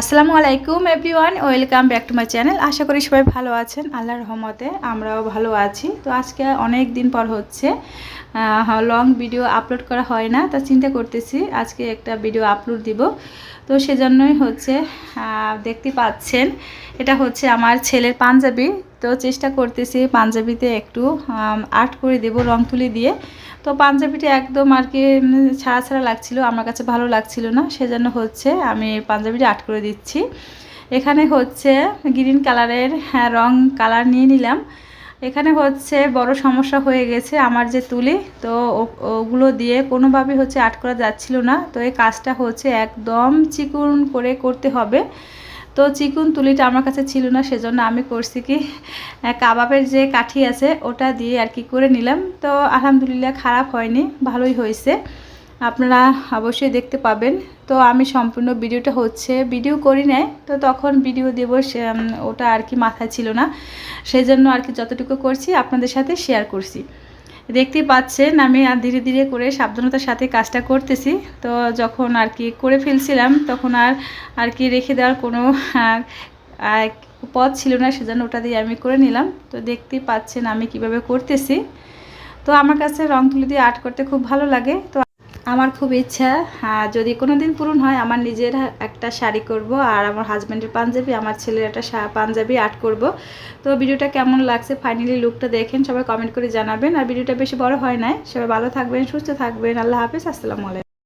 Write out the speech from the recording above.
আসসালামু আলাইকুম everyone, welcome back to my channel. আশা করি সবাই ভালো আছেন। আল্লাহর রহমতে আমরাও ভালো আছি। তো আজকে অনেক দিন পর হচ্ছে লং ভিডিও আপলোড করা হয় না, তা চিন্তা করতেছি আজকে একটা ভিডিও আপলোড দিব। তো সেজন্যই হচ্ছে দেখতে পাচ্ছেন, এটা হচ্ছে আমার ছেলের পাঞ্জাবি। তো চেষ্টা করতেছি পাঞ্জাবিতে একটু আর্ট করে দেব রং তুলি দিয়ে। তো পাঞ্জাবিটা একদম আর কি ছাড়া ছাড়া লাগছিল আমার কাছে ভালো লাগছিল না সেজন্য হচ্ছে আমি পাঞ্জাবিটা আর্ট করে দিচ্ছি। এখানে হচ্ছে গ্রিন কালারের হ্যাঁ, রং কালার নিয়ে নিলাম। এখানে হচ্ছে বড় সমস্যা হয়ে গেছে আমার যে তুলি তো ওগুলো দিয়ে কোনোভাবে হচ্ছে আর্ট করা যাচ্ছিল না। তো এই কাজটা হচ্ছে একদম চিকুন করে করতে হবে। তো চিকুন তুলিটা আমার কাছে ছিল না, সেজন্য আমি করছি কি কাবাবের যে কাঠি আছে ওটা দিয়ে আর কি করে নিলাম। তো আলহামদুলিল্লাহ খারাপ হয়নি, ভালোই হয়েছে। আপনারা অবশ্যই দেখতে পাবেন। তো আমি সম্পূর্ণ ভিডিওটা হচ্ছে, ভিডিও করি নাই, তো তখন ভিডিও দেব ওটা আর কি মাথায় ছিল না। সেই জন্য আর কি যতটুকু করছি, আপনাদের সাথে শেয়ার করছি। দেখতেই পাচ্ছেন, আমি আর ধীরে ধীরে করে সাবধানতার সাথে কাজটা করতেছি। তো যখন আর কি করে ফেলছিলাম, তখন আর আর কি রেখে দেওয়ার কোনো পথ ছিল না, সেজন্য ওটা দিয়ে আমি করে নিলাম। তো দেখতে পাচ্ছেন আমি কীভাবে করতেছি। তো আমার কাছে রং তুলি দিয়ে আর্ট করতে খুব ভালো লাগে। তো আমার খুব ইচ্ছা যদি কোনো দিন পূরণ হয়, আমার নিজের একটা শাড়ি করব আর আমার হাজব্যান্ডের পাঞ্জাবি, আমার ছেলের একটা পাঞ্জাবি আর্ট করব। তো ভিডিওটা কেমন লাগছে ফাইনালি লুকটা দেখেন, সবাই কমেন্ট করে জানাবেন। আর ভিডিওটা বেশি বড় হয় না সবাই ভালো থাকবেন, সুস্থ থাকবেন। আল্লাহ হাফিজ, আসসালামু আলাইকুম।